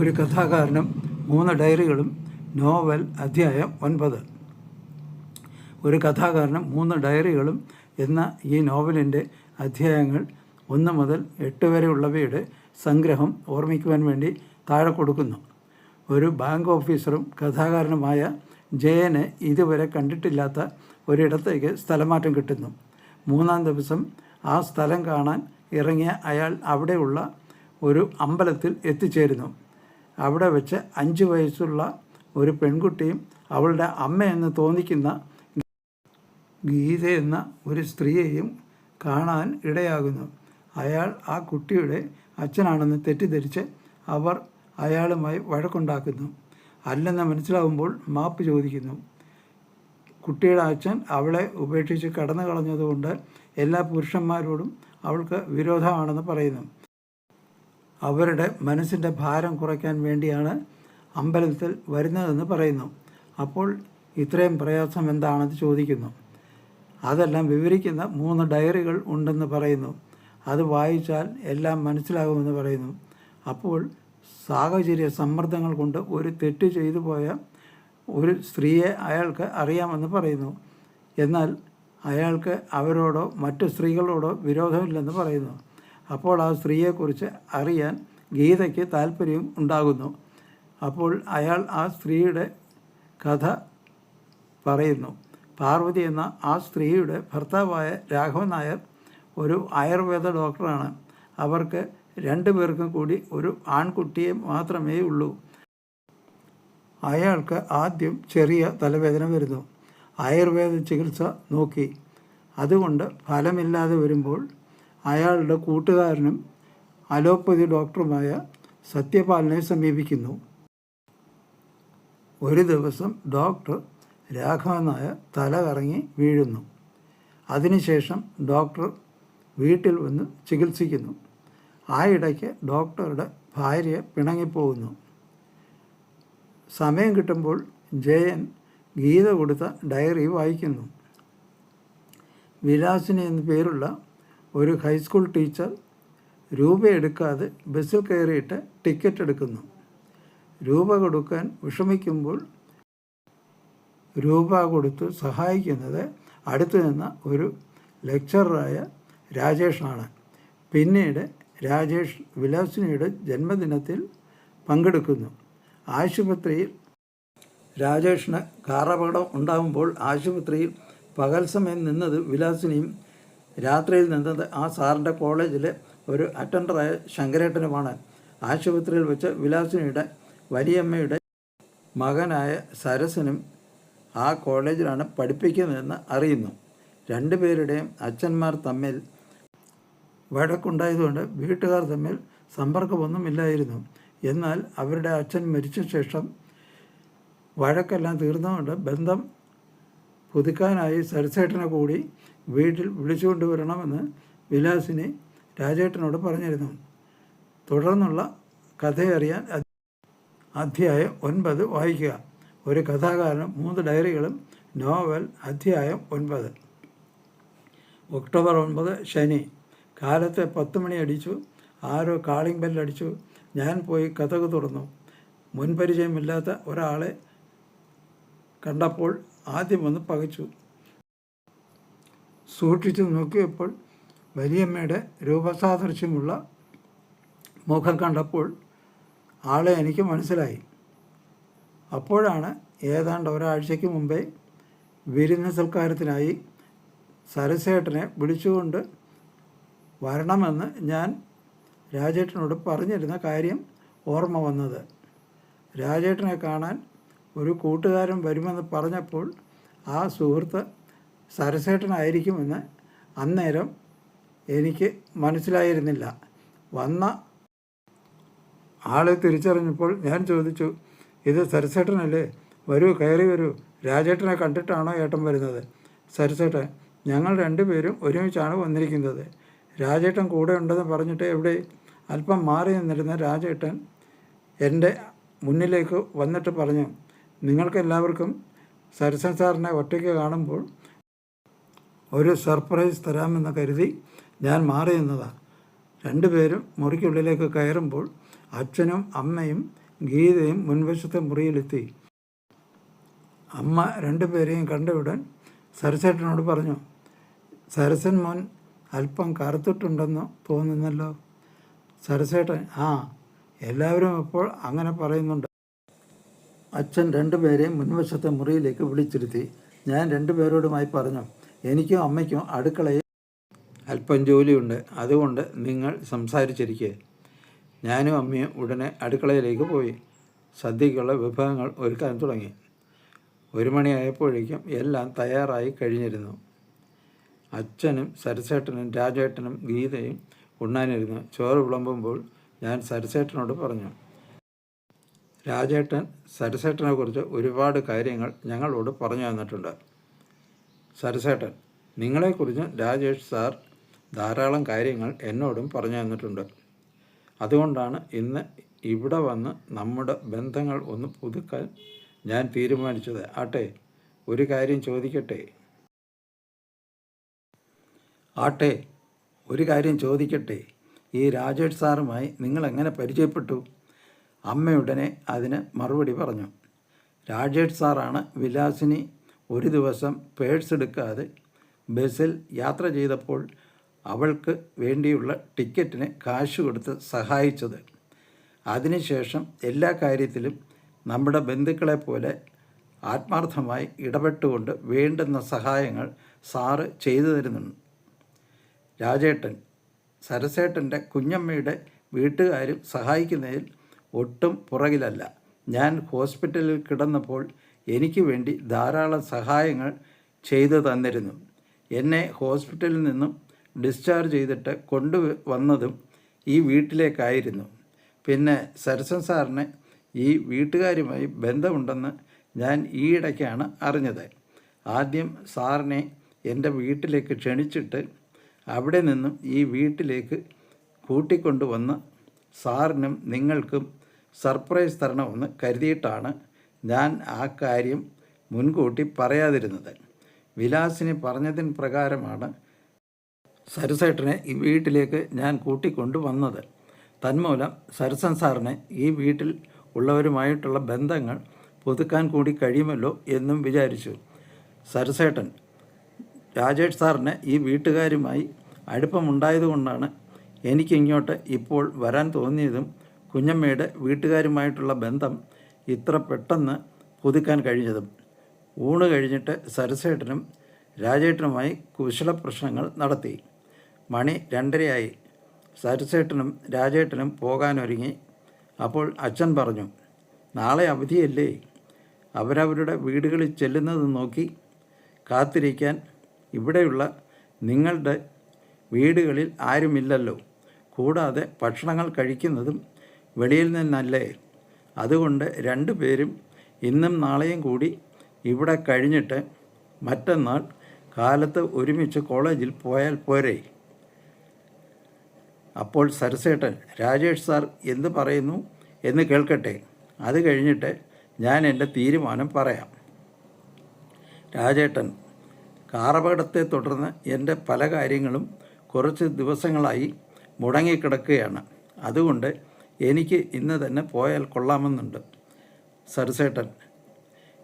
ഒരു കഥാകാരനും മൂന്ന് ഡയറികളും നോവൽ അധ്യായം ഒൻപത്. ഒരു കഥാകാരനും മൂന്ന് ഡയറികളും എന്ന ഈ നോവലിന്റെ അധ്യായങ്ങൾ ഒന്ന് മുതൽ എട്ട് വരെയുള്ളവയുടെ സംഗ്രഹം ഓർമ്മിക്കുവാൻ വേണ്ടി താഴെ കൊടുക്കുന്നു. ഒരു ബാങ്ക് ഓഫീസറും കഥാകാരനുമായ ജയന് ഇതുവരെ കണ്ടിട്ടില്ലാത്ത ഒരിടത്തേക്ക് സ്ഥലമാറ്റം കിട്ടുന്നു. മൂന്നാം ദിവസം ആ സ്ഥലം കാണാൻ ഇറങ്ങിയ അയാൾ അവിടെയുള്ള ഒരു അമ്പലത്തിൽ എത്തിച്ചേരുന്നു. അവിടെ വെച്ച് അഞ്ച് വയസ്സുള്ള ഒരു പെൺകുട്ടിയും അവളുടെ അമ്മയെന്ന് തോന്നിക്കുന്ന ഗീത എന്ന ഒരു സ്ത്രീയെയും കാണാൻ ഇടയാകുന്നു. അയാൾ ആ കുട്ടിയുടെ അച്ഛനാണെന്ന് തെറ്റിദ്ധരിച്ച് അവർ അയാളുമായി വഴക്കുണ്ടാക്കുന്നു. അല്ലെന്ന് മനസ്സിലാവുമ്പോൾ മാപ്പ് ചോദിക്കുന്നു. കുട്ടിയുടെ അച്ഛൻ അവളെ ഉപേക്ഷിച്ച് കടന്നു കളഞ്ഞതുകൊണ്ട് എല്ലാ പുരുഷന്മാരോടും അവൾക്ക് വിരോധമാണെന്ന് പറയുന്നു. അവരുടെ മനസ്സിന്റെ ഭാരം കുറയ്ക്കാൻ വേണ്ടിയാണ് അമ്പലത്തിൽ വരുന്നതെന്ന് പറയുന്നു. അപ്പോൾ ഇത്രയും പ്രയാസം എന്താണെന്ന് ചോദിക്കുന്നു. അതെല്ലാം വിവരിക്കുന്ന മൂന്ന് ഡയറികൾ ഉണ്ടെന്ന് പറയുന്നു. അത് വായിച്ചാൽ എല്ലാം മനസ്സിലാകുമെന്ന് പറയുന്നു. അപ്പോൾ സാഹചര്യ സമ്മർദ്ദങ്ങൾ കൊണ്ട് ഒരു തെറ്റ് ചെയ്തു പോയ ഒരു സ്ത്രീയെ അയാൾക്ക് അറിയാമെന്ന് പറയുന്നു. എന്നാൽ അയാൾക്ക് അവരോടോ മറ്റു സ്ത്രീകളോടോ വിരോധമില്ലെന്ന് പറയുന്നു. അപ്പോൾ ആ സ്ത്രീയെക്കുറിച്ച് അറിയാൻ ഗീതയ്ക്ക് താല്പര്യം ഉണ്ടാകുന്നു. അപ്പോൾ അയാൾ ആ സ്ത്രീയുടെ കഥ പറയുന്നു. പാർവതി എന്ന ആ സ്ത്രീയുടെ ഭർത്താവായ രാഘവൻ നായർ ഒരു ആയുർവേദ ഡോക്ടറാണ്. അവർക്ക് രണ്ടു പേർക്കും കൂടി ഒരു ആൺകുട്ടിയെ മാത്രമേ ഉള്ളൂ. അയാൾക്ക് ആദ്യം ചെറിയ തലവേദന വരുന്നു. ആയുർവേദ ചികിത്സ നോക്കി. അതുകൊണ്ട് ഫലമില്ലാതെ വരുമ്പോൾ അയാളുടെ കൂട്ടുകാരനും അലോപ്പതി ഡോക്ടറുമായ സത്യപാലനെ സമീപിക്കുന്നു. ഒരു ദിവസം ഡോക്ടർ രാഘവൻ നായർ തല കറങ്ങി വീഴുന്നു. അതിനുശേഷം ഡോക്ടർ വീട്ടിൽ വന്ന് ചികിത്സിക്കുന്നു. ആ ഇടയ്ക്ക് ഡോക്ടറുടെ ഭാര്യ പിണങ്ങിപ്പോകുന്നു. സമയം കിട്ടുമ്പോൾ ജയൻ ഗീത കൊടുത്ത ഡയറി വായിക്കുന്നു. വിലാസിനി എന്നു പേരുള്ള ഒരു ഹൈസ്കൂൾ ടീച്ചർ രൂപ എടുക്കാതെ ബസ്സിൽ കയറിയിട്ട് ടിക്കറ്റ് എടുക്കുന്നു. രൂപ കൊടുക്കാൻ വിഷമിക്കുമ്പോൾ രൂപ കൊടുത്ത് സഹായിക്കുന്നത് അടുത്തു നിന്ന ഒരു ലെക്ചറായ രാജേഷാണ്. പിന്നീട് രാജേഷ് വിലാസിനിയുടെ ജന്മദിനത്തിൽ പങ്കെടുക്കുന്നു. ആശുപത്രിയിൽ രാജേഷിന് കാറപകടം ഉണ്ടാകുമ്പോൾ ആശുപത്രിയിൽ പകൽ സമയം നിന്നത് വിലാസിനിയും രാത്രിയിൽ നിന്നത് ആ സാറിന്റെ കോളേജിലെ ഒരു അറ്റൻഡറായ ശങ്കരേട്ടനുമാണ്. ആശുപത്രിയിൽ വെച്ച് വിലാസിനിയുടെ വലിയമ്മയുടെ മകനായ സരസനും ആ കോളേജിലാണ് പഠിപ്പിക്കുന്നതെന്ന് അറിയുന്നു. രണ്ടുപേരുടെയും അച്ഛന്മാർ തമ്മിൽ വഴക്കുണ്ടായതുകൊണ്ട് വീട്ടുകാർ തമ്മിൽ സമ്പർക്കമൊന്നുമില്ലായിരുന്നു. എന്നാൽ അവരുടെ അച്ഛൻ മരിച്ച ശേഷം വഴക്കെല്ലാം തീർന്നുകൊണ്ട് ബന്ധം പുതുക്കാനായി സരസേട്ടനെ കൂടി വീട്ടിൽ വിളിച്ചുകൊണ്ടുവരണമെന്ന് വിലാസിനെ രാജേട്ടനോട് പറഞ്ഞിരുന്നു. തുടർന്നുള്ള കഥയറിയാൻ അധ്യായം ഒൻപത് വായിക്കുക. ഒരു കഥാകാരനും മൂന്ന് ഡയറികളും നോവൽ അധ്യായം ഒൻപത്. ഒക്ടോബർ ഒൻപത് ശനി. കാലത്തെ പത്ത് മണി അടിച്ചു. ആരോ കാളിംഗ് ബെല്ലടിച്ചു ഞാൻ പോയി കഥക് തുറന്നു. മുൻപരിചയമില്ലാത്ത ഒരാളെ കണ്ടപ്പോൾ ആദ്യം ഒന്ന് പകച്ചു. സൂക്ഷിച്ചു നോക്കിയപ്പോൾ വലിയമ്മയുടെ രൂപസാദൃശ്യമുള്ള മുഖം കണ്ടപ്പോൾ ആളെ എനിക്ക് മനസ്സിലായി. അപ്പോഴാണ് ഏതാണ്ട് ഒരാഴ്ചയ്ക്ക് മുമ്പേ വിരുന്ന സൽക്കാരത്തിനായി സരസേട്ടനെ വിളിച്ചുകൊണ്ട് വരണമെന്ന് ഞാൻ രാജേട്ടനോട് പറഞ്ഞിരുന്ന കാര്യം ഓർമ്മ വന്നത്. രാജേട്ടനെ കാണാൻ ഒരു കൂട്ടുകാരൻ വരുമെന്ന് പറഞ്ഞപ്പോൾ ആ സുഹൃത്ത് സരസേട്ടനായിരിക്കുമെന്ന് അന്നേരം എനിക്ക് മനസ്സിലായിരുന്നില്ല. വന്ന ആളെ തിരിച്ചറിഞ്ഞപ്പോൾ ഞാൻ ചോദിച്ചു ഇത് സരസേട്ടനല്ലേ? വരൂ കയറി വരൂ. രാജേട്ടനെ കണ്ടിട്ടാണോ ഏട്ടൻ വരുന്നത്? സരസേട്ടൻ ഞങ്ങൾ രണ്ടുപേരും ഒരുമിച്ചാണ് വന്നിരിക്കുന്നത്. രാജേട്ടൻ കൂടെ ഉണ്ടെന്ന് പറഞ്ഞിട്ട് എവിടെ? അല്പം മാറി നിന്നിരുന്ന രാജേട്ടൻ എന്റെ മുന്നിലേക്ക് വന്നിട്ട് പറഞ്ഞു നിങ്ങൾക്കെല്ലാവർക്കും സരസൻ സാറിനെ ഒറ്റയ്ക്ക് കാണുമ്പോൾ ഒരു സർപ്രൈസ് തരാമെന്ന് കരുതി ഞാൻ മാറി നിന്നതാണ് രണ്ടുപേരും മുറിക്കുള്ളിലേക്ക് കയറുമ്പോൾ അച്ഛനും അമ്മയും ഗീതയും മുൻവശത്തെ മുറിയിലെത്തി. അമ്മ രണ്ടുപേരെയും കണ്ടയുടൻ സരസേട്ടനോട് പറഞ്ഞു സരസൻ മോൻ അല്പം കറുത്തിട്ടുണ്ടെന്ന് തോന്നുന്നല്ലോ? സരസേട്ടൻ ആ എല്ലാവരും ഇപ്പോൾ അങ്ങനെ പറയുന്നുണ്ട്. അച്ഛൻ രണ്ടുപേരെയും മുൻവശത്തെ മുറിയിലേക്ക് വിളിച്ചിരുത്തി. ഞാൻ രണ്ടുപേരോടുമായി പറഞ്ഞു എനിക്കും അമ്മയ്ക്കും അടുക്കളയിൽ അല്പം ജോലിയുണ്ട്. അതുകൊണ്ട് നിങ്ങൾ സംസാരിച്ചിരിക്കേ. ഞാനും അമ്മയും ഉടനെ അടുക്കളയിലേക്ക് പോയി. സദ്യക്കുള്ള വിഭവങ്ങൾ ഒരുക്കാൻ തുടങ്ങി. ഒരു മണിയായപ്പോഴേക്കും എല്ലാം തയ്യാറായി കഴിഞ്ഞിരുന്നു. അച്ഛനും സരസേട്ടനും രാജേട്ടനും ഗീതയും ഉണ്ണാനിരുന്നു. ചോറ് വിളമ്പുമ്പോൾ ഞാൻ സരസേട്ടനോട് പറഞ്ഞു രാജേട്ടൻ സരസേട്ടനെ കുറിച്ച് ഒരുപാട് കാര്യങ്ങൾ ഞങ്ങളോട് പറഞ്ഞു തന്നിട്ടുണ്ട്. സരസേട്ടൻ നിങ്ങളെക്കുറിച്ച് രാജേഷ് സാർ ധാരാളം കാര്യങ്ങൾ എന്നോടും പറഞ്ഞു തന്നിട്ടുണ്ട്. അതുകൊണ്ടാണ് ഇന്ന് ഇവിടെ വന്ന് നമ്മുടെ ബന്ധങ്ങൾ ഒന്ന് പുതുക്കാൻ ഞാൻ തീരുമാനിച്ചത്. ആട്ടെ ഒരു കാര്യം ചോദിക്കട്ടെ? ആട്ടെ ഒരു കാര്യം ചോദിക്കട്ടെ? ഈ രാജേഷ് സാറുമായി നിങ്ങൾ എങ്ങനെ പരിചയപ്പെട്ടു? അമ്മയുടനെ അതിന് മറുപടി പറഞ്ഞു. രാജേഷ് സാറാണ് വിലാസിനി ഒരു ദിവസം പേഴ്സ് എടുക്കാതെ ബസ്സിൽ യാത്ര ചെയ്തപ്പോൾ അവൾക്ക് വേണ്ടിയുള്ള ടിക്കറ്റിന് കാശ് കൊടുത്ത് സഹായിച്ചത്. അതിനുശേഷം എല്ലാ കാര്യത്തിലും നമ്മുടെ ബന്ധുക്കളെപ്പോലെ ആത്മാർത്ഥമായി ഇടപെട്ടുകൊണ്ട് വേണ്ടുന്ന സഹായങ്ങൾ സാറ് ചെയ്തു തരുന്നുണ്ട്. രാജേട്ടൻ സരസേട്ടന്റെ കുഞ്ഞമ്മയുടെ വീട്ടുകാരും സഹായിക്കുന്നതിൽ ഒട്ടും പുറകിലല്ല. ഞാൻ ഹോസ്പിറ്റലിൽ കിടന്നപ്പോൾ എനിക്ക് വേണ്ടി ധാരാളം സഹായങ്ങൾ ചെയ്തു തന്നിരുന്നു. എന്നെ ഹോസ്പിറ്റലിൽ നിന്നും ഡിസ്ചാർജ് ചെയ്തിട്ട് കൊണ്ടുവന്നതും ഈ വീട്ടിലേക്കായിരുന്നു. പിന്നെ സരസൻ സാറിന് ഈ വീട്ടുകാരുമായി ബന്ധമുണ്ടെന്ന് ഞാൻ ഈയിടയ്ക്കാണ് അറിഞ്ഞത്. ആദ്യം സാറിനെ എന്റെ വീട്ടിലേക്ക് ക്ഷണിച്ചിട്ട് അവിടെ നിന്നും ഈ വീട്ടിലേക്ക് കൂട്ടിക്കൊണ്ടുവന്ന് സാറിനും നിങ്ങൾക്കും സർപ്രൈസ് തരണമെന്ന് കരുതിയിട്ടാണ് ഞാൻ ആ കാര്യം മുൻകൂട്ടി പറയാതിരുന്നത്. വിലാസിനി പറഞ്ഞതിന് പ്രകാരമാണ് സരസേട്ടനെ ഈ വീട്ടിലേക്ക് ഞാൻ കൂട്ടിക്കൊണ്ടു വന്നത് തന്മൂലം സരസൻ സാറിന് ഈ വീട്ടിൽ ഉള്ളവരുമായിട്ടുള്ള ബന്ധങ്ങൾ പുതുക്കാൻ കൂടി കഴിയുമല്ലോ എന്നും വിചാരിച്ചു. സരസേട്ടൻ രാജേഷ് സാറിന് ഈ വീട്ടുകാരുമായി അടുപ്പമുണ്ടായതുകൊണ്ടാണ് എനിക്കിങ്ങോട്ട് ഇപ്പോൾ വരാൻ തോന്നിയതും കുഞ്ഞമ്മയുടെ വീട്ടുകാരുമായിട്ടുള്ള ബന്ധം ഇത്ര പെട്ടെന്ന് പുതുക്കാൻ കഴിഞ്ഞതും. ഊണ് കഴിഞ്ഞിട്ട് സരസേട്ടനും രാജേട്ടനുമായി കുശല പ്രശ്നങ്ങൾ നടത്തി. മണി രണ്ടരയായി. സരസേട്ടനും രാജേട്ടനും പോകാനൊരുങ്ങി. അപ്പോൾ അച്ഛൻ പറഞ്ഞു നാളെ അവധിയല്ലേ? അവരവരുടെ വീടുകളിൽ ചെല്ലുന്നത് നോക്കി കാത്തിരിക്കാൻ ഇവിടെയുള്ള നിങ്ങളുടെ വീടുകളിൽ ആരുമില്ലല്ലോ. കൂടാതെ ഭക്ഷണങ്ങൾ കഴിക്കുന്നതും വെളിയിൽ നിന്നല്ലേ. അതുകൊണ്ട് രണ്ടു പേരും ഇന്നും നാളെയും കൂടി ഇവിടെ കഴിഞ്ഞിട്ട് മറ്റന്നാൾ കാലത്ത് ഒരുമിച്ച് കോളേജിൽ പോയാൽ പോരെ. അപ്പോൾ സരസേട്ടൻ രാജേഷ് സാർ എന്ത് പറയുന്നു എന്ന് കേൾക്കട്ടെ. അത് കഴിഞ്ഞിട്ട് ഞാൻ എന്റെ തീരുമാനം പറയാം. രാജേട്ടൻ കാറപകടത്തെ തുടർന്ന് എന്റെ പല കാര്യങ്ങളും കുറച്ച് ദിവസങ്ങളായി മുടങ്ങിക്കിടക്കുകയാണ്. അതുകൊണ്ട് എനിക്ക് ഇന്ന് തന്നെ പോയാൽ കൊള്ളാമെന്നുണ്ട്. സരസേട്ടൻ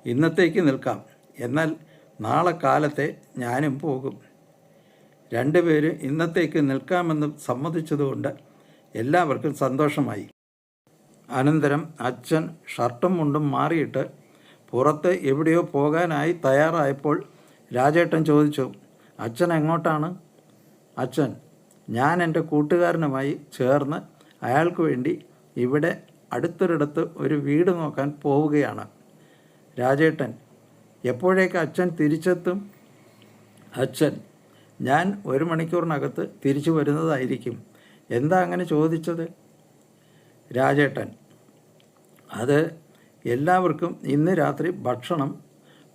ഇന്നത്തേക്ക് നിൽക്കാം. എന്നാൽ നാളെ കാലത്തെ ഞാനും പോകും. രണ്ടുപേരും ഇന്നത്തേക്ക് നിൽക്കാമെന്ന് സമ്മതിച്ചതുകൊണ്ട് എല്ലാവർക്കും സന്തോഷമായി. അനന്തരം അച്ഛൻ ഷർട്ടും മുണ്ടും മാറിയിട്ട് പുറത്ത് എവിടെയോ പോകാനായി തയ്യാറായപ്പോൾ രാജേട്ടൻ ചോദിച്ചു അച്ഛൻ എങ്ങോട്ടാണ്? അച്ഛൻ ഞാൻ എന്റെ കൂട്ടുകാരനുമായി ചേർന്ന് അയാൾക്ക് വേണ്ടി ഇവിടെ അടുത്തൊരിടത്ത് ഒരു വീട് നോക്കാൻ പോവുകയാണ്. രാജേട്ടൻ എപ്പോഴേക്ക് അച്ഛൻ തിരിച്ചെത്തും? അച്ഛൻ ഞാൻ ഒരു മണിക്കൂറിനകത്ത് തിരിച്ചു വരുന്നതായിരിക്കും. എന്താ അങ്ങനെ ചോദിച്ചത്? രാജേട്ടൻ അത് എല്ലാവർക്കും ഇന്ന് രാത്രി ഭക്ഷണം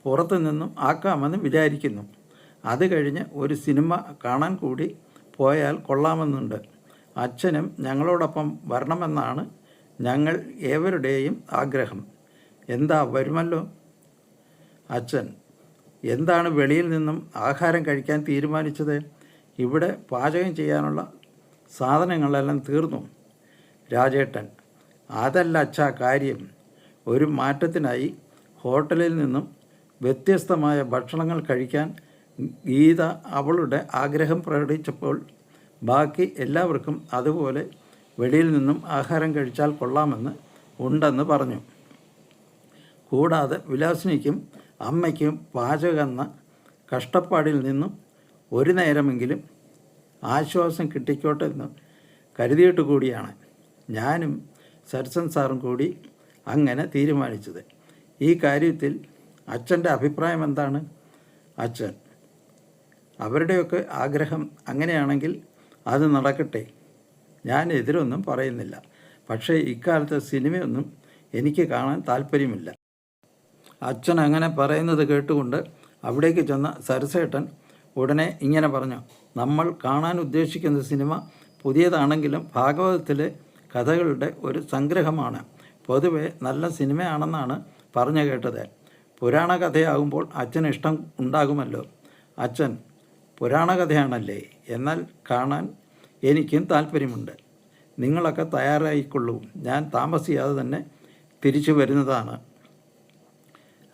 പുറത്തു നിന്നും ആക്കാമെന്ന് വിചാരിക്കുന്നു. അത് കഴിഞ്ഞ് ഒരു സിനിമ കാണാൻ കൂടി പോയാൽ കൊള്ളാമെന്നുണ്ട്. അച്ഛനും ഞങ്ങളോടൊപ്പം വരണമെന്നാണ് ഞങ്ങൾ ഏവരുടെയും ആഗ്രഹം. എന്താ വരുമല്ലോ? അച്ഛൻ എന്താണ് വെളിയിൽ നിന്നും ആഹാരം കഴിക്കാൻ തീരുമാനിച്ചത്? ഇവിടെ പാചകം ചെയ്യാനുള്ള സാധനങ്ങളെല്ലാം തീർന്നു. രാജേട്ടൻ അതല്ല അച്ഛ കാര്യം. ഒരു മാറ്റത്തിനായി ഹോട്ടലിൽ നിന്നും വ്യത്യസ്തമായ ഭക്ഷണങ്ങൾ കഴിക്കാൻ ഗീത അവളുടെ ആഗ്രഹം പ്രകടിച്ചപ്പോൾ ബാക്കി എല്ലാവർക്കും അതുപോലെ വെളിയിൽ നിന്നും ആഹാരം കഴിച്ചാൽ കൊള്ളാമെന്ന് ഉണ്ടെന്ന് പറഞ്ഞു. കൂടാതെ വിലാസിനിക്കും അമ്മയ്ക്കും പാചകമെന്ന കഷ്ടപ്പാടിൽ നിന്നും ഒരു നേരമെങ്കിലും ആശ്വാസം കിട്ടിക്കോട്ടെ എന്ന് കരുതിയിട്ട് കൂടിയാണ് ഞാനും സരസൻ സാറും കൂടി അങ്ങനെ തീരുമാനിച്ചത്. ഈ കാര്യത്തിൽ അച്ഛന്റെ അഭിപ്രായം എന്താണ്? അച്ഛൻ അവരുടെയൊക്കെ ആഗ്രഹം അങ്ങനെയാണെങ്കിൽ അത് നടക്കട്ടെ. ഞാൻ എതിരൊന്നും പറയുന്നില്ല. പക്ഷേ ഇക്കാലത്ത് സിനിമയൊന്നും എനിക്ക് കാണാൻ താല്പര്യമില്ല. അച്ഛൻ അങ്ങനെ പറയുന്നത് കേട്ടുകൊണ്ട് അവിടേക്ക് ചെന്ന സരസേട്ടൻ ഉടനെ ഇങ്ങനെ പറഞ്ഞു നമ്മൾ കാണാൻ ഉദ്ദേശിക്കുന്ന സിനിമ പുതിയതാണെങ്കിലും ഭാഗവതത്തിലെ കഥകളുടെ ഒരു സംഗ്രഹമാണ്. പൊതുവെ നല്ല സിനിമയാണെന്നാണ് പറഞ്ഞു കേട്ടത്. പുരാണ കഥയാകുമ്പോൾ അച്ഛന് ഇഷ്ടം ഉണ്ടാകുമല്ലോ. അച്ഛൻ പുരാണ കഥയാണല്ലേ എന്നാൽ കാണാൻ എനിക്കും താല്പര്യമുണ്ട് നിങ്ങളൊക്കെ തയ്യാറായിക്കൊള്ളൂ ഞാൻ താമസിയാതെ തന്നെ തിരിച്ചു വരുന്നതാണ്.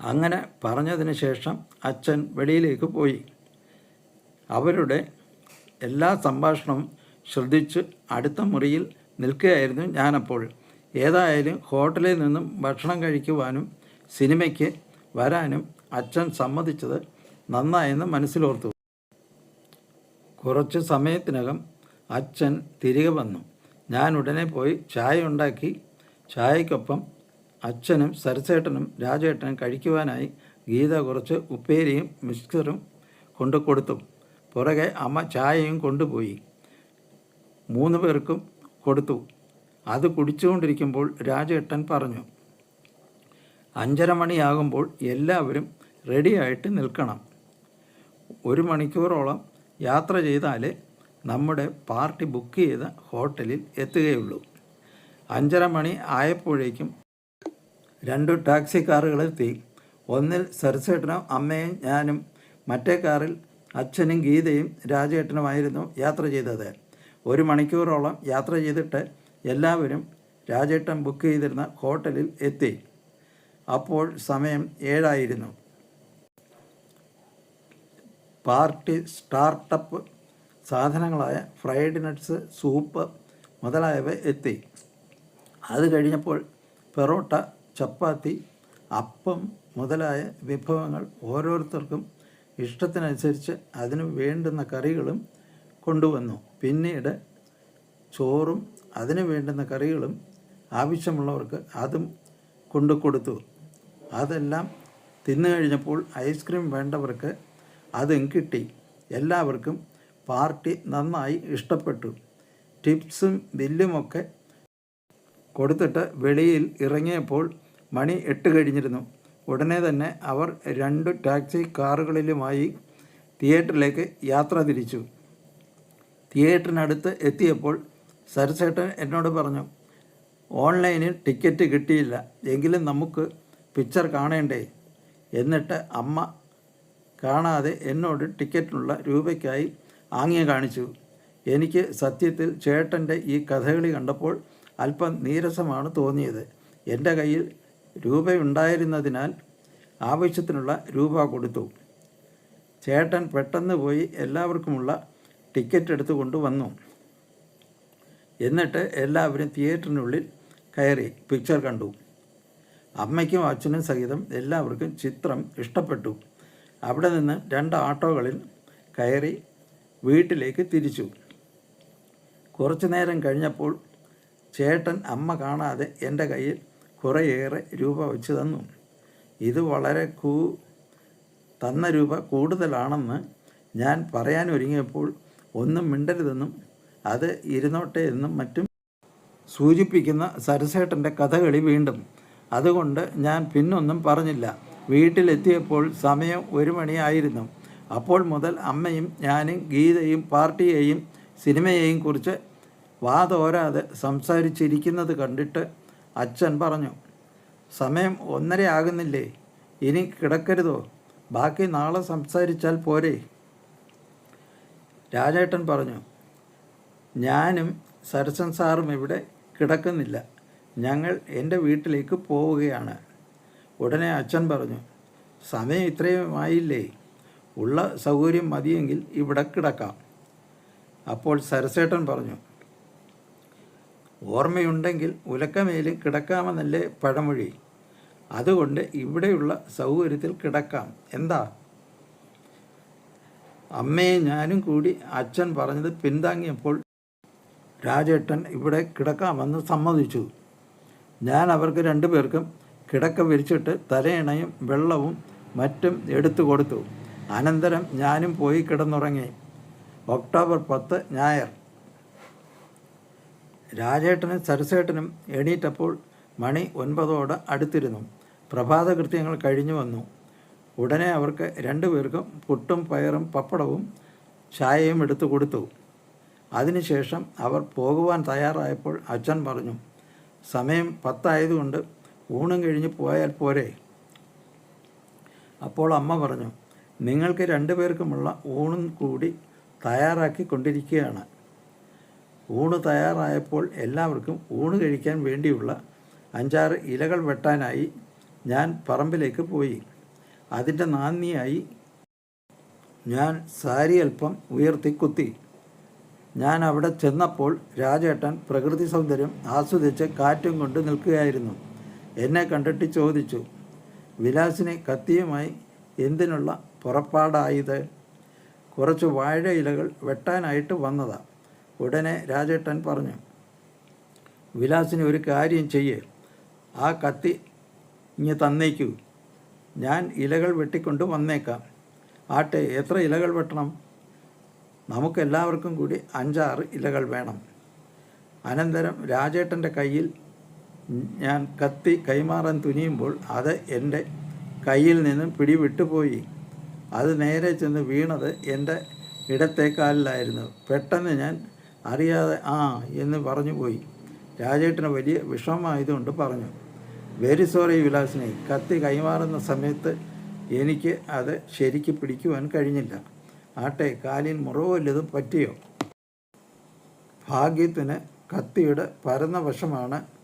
അങ്ങനെ പറഞ്ഞതിന് ശേഷം അച്ഛൻ വെളിയിലേക്ക് പോയി. അവരുടെ എല്ലാ സംഭാഷണവും ശ്രദ്ധിച്ച് അടുത്ത മുറിയിൽ നിൽക്കുകയായിരുന്നു ഞാനപ്പോൾ. ഏതായാലും ഹോട്ടലിൽ നിന്നും ഭക്ഷണം കഴിക്കുവാനും സിനിമയ്ക്ക് വരാനും അച്ഛൻ സമ്മതിച്ചത് നന്നായെന്ന് മനസ്സിലോർത്തു. കുറച്ച് സമയത്തിനകം അച്ഛൻ തിരികെ വന്നു. ഞാൻ ഉടനെ പോയി ചായ ഉണ്ടാക്കി. ചായക്കൊപ്പം അച്ഛനും സരസേട്ടനും രാജേട്ടനും കഴിക്കുവാനായി ഗീത കുറച്ച് ഉപ്പേരിയും മിക്സറും കൊണ്ടു കൊടുത്തു. പുറകെ അമ്മ ചായയും കൊണ്ടുപോയി. മൂന്ന് പേർക്കും കൊടുത്തു. അത് കുടിച്ചുകൊണ്ടിരിക്കുമ്പോൾ രാജേട്ടൻ പറഞ്ഞു അഞ്ചര മണിയാകുമ്പോൾ എല്ലാവരും റെഡിയായിട്ട് നിൽക്കണം. ഒരു മണിക്കൂറോളം യാത്ര ചെയ്താലേ നമ്മുടെ പാർട്ടി ബുക്ക് ചെയ്ത ഹോട്ടലിൽ എത്തുകയുള്ളൂ. അഞ്ചര മണി ആയപ്പോഴേക്കും രണ്ട് ടാക്സി കാറുകൾ എത്തി. ഒന്നിൽ സരസേട്ടനും അമ്മയും ഞാനും മറ്റേ കാറിൽ അച്ഛനും ഗീതയും രാജേട്ടനുമായിരുന്നു യാത്ര ചെയ്തത്. ഒരു മണിക്കൂറോളം യാത്ര ചെയ്തിട്ട് എല്ലാവരും രാജേട്ടൻ ബുക്ക് ചെയ്തിരുന്ന ഹോട്ടലിൽ എത്തി. അപ്പോൾ സമയം ഏഴായിരുന്നു. പാർട്ടി സ്റ്റാർട്ടപ്പ് സാധനങ്ങളായ ഫ്രൈഡ് നട്ട്സ് സൂപ്പ് മുതലായവ എത്തി. അത് കഴിഞ്ഞപ്പോൾ പെറോട്ട ചപ്പാത്തി അപ്പം മുതലായ വിഭവങ്ങൾ ഓരോരുത്തർക്കും ഇഷ്ടത്തിനനുസരിച്ച് അതിന് വേണ്ടുന്ന കറികളും കൊണ്ടുവന്നു. പിന്നീട് ചോറും അതിന് വേണ്ടുന്ന കറികളും ആവശ്യമുള്ളവർക്ക് അതും കൊണ്ടു കൊടുത്തു അതെല്ലാം തിന്നു കഴിഞ്ഞപ്പോൾ ഐസ്ക്രീം വേണ്ടവർക്ക് അതും കിട്ടി. എല്ലാവർക്കും പാർട്ടി നന്നായി ഇഷ്ടപ്പെട്ടു. ടിപ്സും ബില്ലുമൊക്കെ കൊടുത്തിട്ട് വെളിയിൽ ഇറങ്ങിയപ്പോൾ മണി എട്ട് കഴിഞ്ഞിരുന്നു. ഉടനെ തന്നെ അവർ രണ്ട് ടാക്സി കാറുകളിലുമായി തിയേറ്ററിലേക്ക് യാത്ര തിരിച്ചു. തിയേറ്ററിനടുത്ത് എത്തിയപ്പോൾ സരസേട്ടൻ എന്നോട് പറഞ്ഞു ഓൺലൈനിൽ ടിക്കറ്റ് കിട്ടിയില്ല. എങ്കിലും നമുക്ക് പിക്ചർ കാണേണ്ടേ? എന്നിട്ട് അമ്മ കാണാതെ എന്നോട് ടിക്കറ്റിനുള്ള രൂപയ്ക്കായി ആംഗ്യം കാണിച്ചു. എനിക്ക് സത്യത്തിൽ ചേട്ടന്റെ ഈ കഥകളി കണ്ടപ്പോൾ അല്പം നീരസമാണ് തോന്നിയത്. എന്റെ കയ്യിൽ രൂപയുണ്ടായിരുന്നതിനാൽ ആവശ്യത്തിനുള്ള രൂപ കൊടുത്തു. ചേട്ടൻ പെട്ടെന്ന് പോയി എല്ലാവർക്കുമുള്ള ടിക്കറ്റ് എടുത്തു കൊണ്ടുവന്നു. എന്നിട്ട് എല്ലാവരും തിയേറ്ററിനുള്ളിൽ കയറി പിക്ചർ കണ്ടു. അമ്മയ്ക്കും അച്ഛനും സഹിതം എല്ലാവർക്കും ചിത്രം ഇഷ്ടപ്പെട്ടു. അവിടെ നിന്ന് രണ്ട് ഓട്ടോകളിൽ കയറി വീട്ടിലേക്ക് തിരിച്ചു. കുറച്ചു നേരം കഴിഞ്ഞപ്പോൾ ചേട്ടൻ അമ്മ കാണാതെ എന്റെ കയ്യിൽ കുറേയേറെ രൂപ വെച്ച് തന്നു. ഇത് വളരെ കൂ തന്ന രൂപ കൂടുതലാണെന്ന് ഞാൻ പറയാൻ ഒരുങ്ങിയപ്പോൾ ഒന്നും മിണ്ടരുതെന്നും അത് ഇരുന്നോട്ടെ എന്നും മറ്റും സൂചിപ്പിക്കുന്ന സരസേട്ടന്റെ കഥകളി വീണ്ടും. അതുകൊണ്ട് ഞാൻ പിന്നൊന്നും പറഞ്ഞില്ല. വീട്ടിലെത്തിയപ്പോൾ സമയം ഒരു മണിയായിരുന്നു. അപ്പോൾ മുതൽ അമ്മയും ഞാനും ഗീതയും പാർട്ടിയെയും സിനിമയെയും കുറിച്ച് വാതോരാതെ സംസാരിച്ചിരിക്കുന്നത് കണ്ടിട്ട് അച്ഛൻ പറഞ്ഞു സമയം ഒന്നര ആകുന്നില്ലേ ഇനി കിടക്കരുതോ? ബാക്കി നാളെ സംസാരിച്ചാൽ പോരെ. രാജേട്ടൻ പറഞ്ഞു ഞാനും സരസൻ സാറും ഇവിടെ കിടക്കുന്നില്ല. ഞങ്ങൾ എന്റെ വീട്ടിലേക്ക് പോവുകയാണ്. ഉടനെ അച്ഛൻ പറഞ്ഞു സമയം ഇത്രയും ആയില്ലേ? ഉള്ള സൗകര്യം മതിയെങ്കിൽ ഇവിടെ കിടക്കാം. അപ്പോൾ സരസേട്ടൻ പറഞ്ഞു ഓർമ്മയുണ്ടെങ്കിൽ ഉലക്കമേലിൽ കിടക്കാമെന്നല്ലേ പഴമൊഴി. അതുകൊണ്ട് ഇവിടെയുള്ള സൗകര്യത്തിൽ കിടക്കാം. എന്താ? അമ്മയെ ഞാനും കൂടി അച്ഛൻ പറഞ്ഞത് പിന്താങ്ങിയപ്പോൾ രാജേട്ടൻ ഇവിടെ കിടക്കാമെന്ന് സമ്മതിച്ചു. ഞാൻ അവർക്ക് രണ്ടുപേർക്കും കിടക്ക വിരിച്ചിട്ട് തലയിണയും വെള്ളവും മറ്റും എടുത്തു കൊടുത്തു. അനന്തരം ഞാനും പോയി കിടന്നുറങ്ങി. ഒക്ടോബർ പത്ത് ഞായർ. രാജേട്ടനും സരസേട്ടനും എണീറ്റപ്പോൾ മണി ഒൻപതോട് അടുത്തിരുന്നു. പ്രഭാത കൃത്യങ്ങൾ കഴിഞ്ഞു വന്നു. ഉടനെ അവർക്ക് രണ്ടുപേർക്കും പുട്ടും പയറും പപ്പടവും ചായയും എടുത്തു കൊടുത്തു. അതിനുശേഷം അവർ പോകുവാൻ തയ്യാറായപ്പോൾ അച്ഛൻ പറഞ്ഞു സമയം പത്തായതുകൊണ്ട് ഊണും കഴിഞ്ഞ് പോയാൽ പോരെ? അപ്പോൾ അമ്മ പറഞ്ഞു നിങ്ങൾക്ക് രണ്ടുപേർക്കുമുള്ള ഊണും കൂടി തയ്യാറാക്കി കൊണ്ടിരിക്കുകയാണ്. ഊണ് തയ്യാറായപ്പോൾ എല്ലാവർക്കും ഊണ് കഴിക്കാൻ വേണ്ടിയുള്ള അഞ്ചാറ് ഇലകൾ വെട്ടാനായി ഞാൻ പറമ്പിലേക്ക് പോയി. അതിന്റെ നാന്ദിയായി ഞാൻ സാരി അല്പം ഉയർത്തി കുത്തി. ഞാൻ അവിടെ ചെന്നപ്പോൾ രാജേട്ടൻ പ്രകൃതി സൗന്ദര്യം ആസ്വദിച്ച് കാറ്റും കൊണ്ട് നിൽക്കുകയായിരുന്നു. എന്നെ കണ്ടിട്ട് ചോദിച്ചു വിലാസിനെ കത്തിയുമായി എന്തിനുള്ള പുറപ്പാടായത്? കുറച്ച് വാഴ ഇലകൾ വെട്ടാനായിട്ട് വന്നതാ. ഉടനെ രാജേട്ടൻ പറഞ്ഞു വിലാസിന് ഒരു കാര്യം ചെയ്യേ. ആ കത്തി ഇങ്ങ് തന്നേക്കൂ. ഞാൻ ഇലകൾ വെട്ടിക്കൊണ്ട് വന്നേക്കാം. ആട്ടെ എത്ര ഇലകൾ വെട്ടണം? നമുക്കെല്ലാവർക്കും കൂടി അഞ്ചാറ് ഇലകൾ വേണം. അനന്തരം രാജേട്ടന്റെ കയ്യിൽ ഞാൻ കത്തി കൈമാറാൻ തുനിയുമ്പോൾ അത് എന്റെ കയ്യിൽ നിന്നും പിടിവിട്ടുപോയി അത് നേരെ ചെന്ന് വീണത് എന്റെ ഇടത്തേക്കാലിലായിരുന്നു. പെട്ടെന്ന് ഞാൻ അറിയാതെ ആ എന്ന് പറഞ്ഞു പോയി. രാജേട്ടന് വലിയ വിഷമമായതുകൊണ്ട് പറഞ്ഞു വെരി സോറി വിലാസിനെ. കത്തി കൈമാറുന്ന സമയത്ത് എനിക്ക് അത് ശരിക്ക് പിടിക്കുവാൻ കഴിഞ്ഞില്ല. ആട്ടെ കാലിൽ മുറിവ് വല്ലതും പറ്റിയോ? ഭാഗ്യത്തിന് കത്തിയുടെ പരന്ന വശമാണ്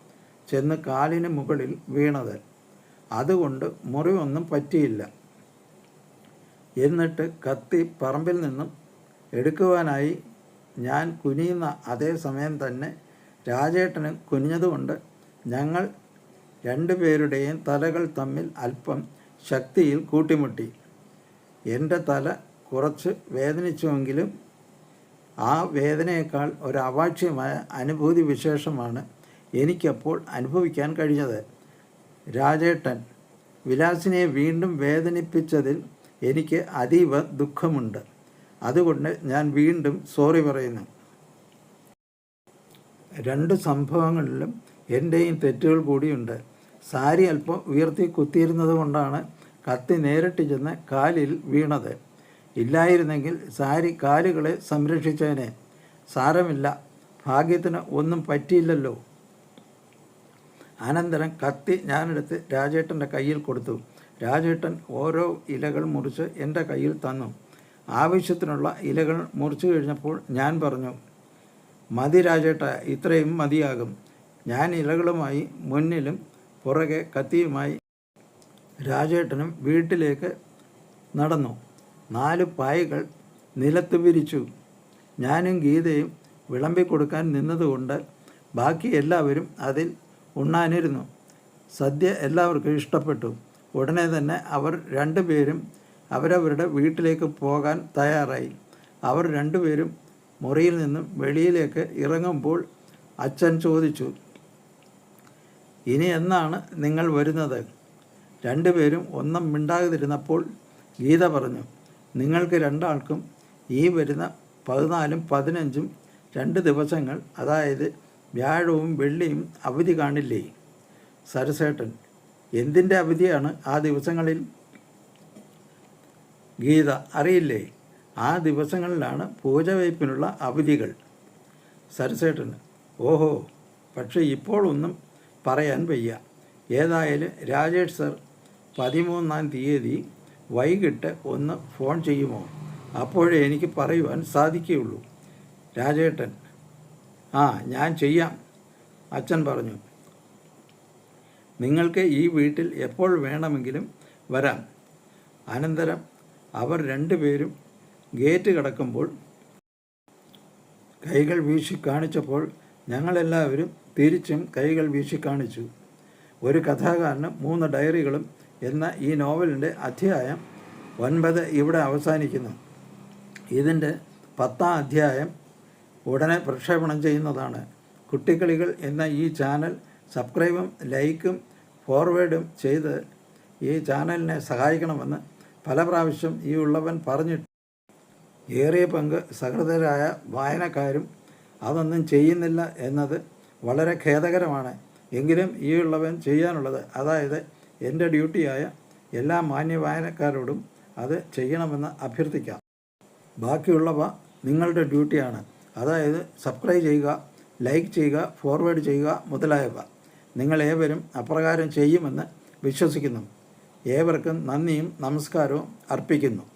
ചെന്ന് കാലിന് മുകളിൽ വീണത്. അതുകൊണ്ട് മുറിവൊന്നും പറ്റിയില്ല. എന്നിട്ട് കത്തി പറമ്പിൽ നിന്നും എടുക്കുവാനായി ഞാൻ കുനിയുന്ന അതേ സമയം തന്നെ രാജേട്ടന് കുനിഞ്ഞതുകൊണ്ട് ഞങ്ങൾ രണ്ടുപേരുടെയും തലകൾ തമ്മിൽ അല്പം ശക്തിയിൽ കൂട്ടിമുട്ടി. എന്റെ തല കുറച്ച് വേദനിച്ചുവെങ്കിലും ആ വേദനയേക്കാൾ ഒരു അവാക്ഷ്യമായ അനുഭൂതി വിശേഷമാണ് എനിക്കപ്പോൾ അനുഭവിക്കാൻ കഴിഞ്ഞത്. രാജേട്ടൻ വിലാസിനെ വീണ്ടും വേദനിപ്പിച്ചതിൽ എനിക്ക് അതീവ ദുഃഖമുണ്ട്. അതുകൊണ്ട് ഞാൻ വീണ്ടും സോറി പറയുന്നു. രണ്ട് സംഭവങ്ങളിലും എന്റെയും തെറ്റുകൾ കൂടിയുണ്ട്. സാരി അല്പം ഉയർത്തി കുത്തിയിരുന്നത് കൊണ്ടാണ് കത്തി നേരിട്ട് ചെന്ന് കാലിൽ വീണത്. ഇല്ലായിരുന്നെങ്കിൽ സാരി കാലുകളെ സംരക്ഷിച്ചതിനെ സാരമില്ല. ഭാഗ്യത്തിന് ഒന്നും പറ്റിയില്ലല്ലോ. അനന്തരം കത്തി ഞാനെടുത്ത് രാജേട്ടന്റെ കയ്യിൽ കൊടുത്തു. രാജേട്ടൻ ഓരോ ഇലകൾ മുറിച്ച് എന്റെ കയ്യിൽ തന്നു. ആവശ്യത്തിനുള്ള ഇലകൾ മുറിച്ചു കഴിഞ്ഞപ്പോൾ ഞാൻ പറഞ്ഞു മതി രാജേട്ട ഇത്രയും മതിയാകും. ഞാൻ ഇലകളുമായി മുന്നിലും പുറകെ കത്തിയുമായി രാജേട്ടനും വീട്ടിലേക്ക് നടന്നു. നാല് പായകൾ നിലത്ത് വിരിച്ചു. ഞാനും ഗീതയും വിളമ്പിക്കൊടുക്കാൻ നിന്നതുകൊണ്ട് ബാക്കി എല്ലാവരും അതിൽ ഉണ്ണാനിരുന്നു. സദ്യ എല്ലാവർക്കും ഇഷ്ടപ്പെട്ടു. ഉടനെ തന്നെ അവർ രണ്ടുപേരും അവരവരുടെ വീട്ടിലേക്ക് പോകാൻ തയ്യാറായി. അവർ രണ്ടുപേരും മുറിയിൽ നിന്നും വെളിയിലേക്ക് ഇറങ്ങുമ്പോൾ അച്ഛൻ ചോദിച്ചു ഇനി എന്നാണ് നിങ്ങൾ വരുന്നത്? രണ്ടുപേരും ഒന്നും മിണ്ടാതിരുന്നപ്പോൾ ഗീത പറഞ്ഞു നിങ്ങൾക്ക് രണ്ടാൾക്കും ഈ വരുന്ന പതിനാലും പതിനഞ്ചും രണ്ട് ദിവസങ്ങൾ അതായത് വ്യാഴവും വെള്ളിയും അവധി കാണില്ലേ? സരസേട്ടൻ എന്തിന്റെ അവധിയാണ് ആ ദിവസങ്ങളിൽ? ഗീത അറിയില്ലേ? ആ ദിവസങ്ങളിലാണ് പൂജവയ്പ്പിനുള്ള അവധികൾ. സരസേട്ടൻ ഓഹോ പക്ഷേ ഇപ്പോൾ ഒന്നും പറയാൻ വയ്യ. ഏതായാലും രാജേഷ് സർ പതിമൂന്നാം തീയതി വൈകിട്ട് ഒന്ന് ഫോൺ ചെയ്യുമോ? അപ്പോഴേ എനിക്ക് പറയുവാൻ സാധിക്കുകയുള്ളൂ. രാജേട്ടൻ ആ ഞാൻ ചെയ്യാം. അച്ഛൻ പറഞ്ഞു നിങ്ങൾക്ക് ഈ വീട്ടിൽ എപ്പോൾ വേണമെങ്കിലും വരാം. അനന്തരം അവർ രണ്ടുപേരും ഗേറ്റ് കടക്കുമ്പോൾ കൈകൾ വീശി കാണിച്ചപ്പോൾ ഞങ്ങളെല്ലാവരും തിരിച്ചും കൈകൾ വീശി കാണിച്ചു. ഒരു കഥാകാരനും മൂന്ന് ഡയറികളും എന്ന ഈ നോവലിന്റെ അധ്യായം ഒൻപത് ഇവിടെ അവസാനിക്കുന്നു. ഇതിന്റെ പത്താം അധ്യായം ഉടനെ പ്രക്ഷേപണം ചെയ്യുന്നതാണ്. കുട്ടിക്കളികൾ എന്ന ഈ ചാനൽ സബ്സ്ക്രൈബും ലൈക്കും ഫോർവേഡും ചെയ്ത് ഈ ചാനലിനെ സഹായിക്കണമെന്ന് പല പ്രാവശ്യം ഈ ഉള്ളവൻ പറഞ്ഞിട്ട് ഏറിയ പങ്ക് സഹൃദരായ വായനക്കാരും അതൊന്നും ചെയ്യുന്നില്ല എന്നത് വളരെ ഖേദകരമാണ്. എങ്കിലും ഈ ഉള്ളവൻ ചെയ്യാനുള്ളത് അതായത് എന്റെ ഡ്യൂട്ടിയായ എല്ലാ മാന്യ വായനക്കാരോടും അത് ചെയ്യണമെന്ന് അഭ്യർത്ഥിക്കാം. ബാക്കിയുള്ളവ നിങ്ങളുടെ ഡ്യൂട്ടിയാണ്. അതായത് സബ്സ്ക്രൈബ് ചെയ്യുക ലൈക്ക് ചെയ്യുക ഫോർവേഡ് ചെയ്യുക മുതലായവ. നിങ്ങൾ ഏവരും അപ്രകാരം ചെയ്യുമെന്ന് വിശ്വസിക്കുന്നു. ഏവർക്കും നന്ദിയും നമസ്കാരവും അർപ്പിക്കുന്നു.